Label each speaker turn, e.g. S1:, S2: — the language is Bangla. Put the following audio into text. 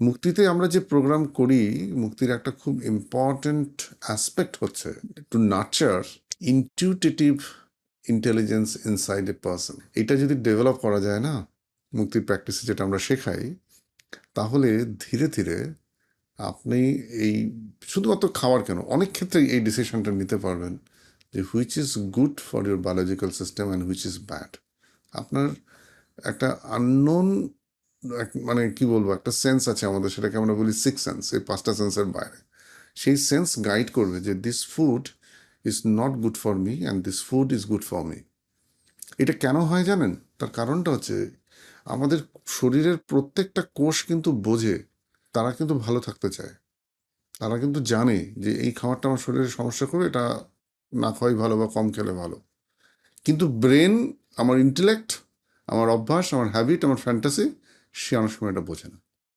S1: মুক্তিতে আমরা যে প্রোগ্রাম করি, মুক্তির একটা খুব ইম্পর্ট্যান্ট অ্যাসপেক্ট হচ্ছে to nurture intuitive intelligence inside a person এটা যদি ডেভেলপ করা যায় না, মুক্তির প্র্যাকটিসে যেটা আমরা শেখাই, তাহলে ধীরে ধীরে আপনি এই শুধুমাত্র খাওয়ার কেন, অনেক ক্ষেত্রে এই ডিসিশনটা নিতে পারবেন যে which is good for your biological system and which is bad আপনার একটা আননোন মানে কি বলব, একটা সেন্স আছে আমাদের, সেটাকে আমরা বলি সিক্স সেন্স এই পাঁচটা সেন্সের বাইরে। সেই সেন্স গাইড করবে যে this food is not good for me and this food is good for me এটা কেন হয় জানেন? তার কারণটা হচ্ছে আমাদের শরীরের প্রত্যেকটা কোষ কিন্তু বোঝে, তারা কিন্তু ভালো থাকতে চায়। তারা কিন্তু জানে যে এই খাবারটা আমার শরীরে সমস্যা করবে এটা না খাওয়াই ভালো বা কম খেলে ভালো। কিন্তু ব্রেন আমার ইন্টেলেক্ট আমার অভ্যাস, আমার হ্যাবিট আমার ফ্যান্টাসি সে অনেক সময় এটা বোঝে না।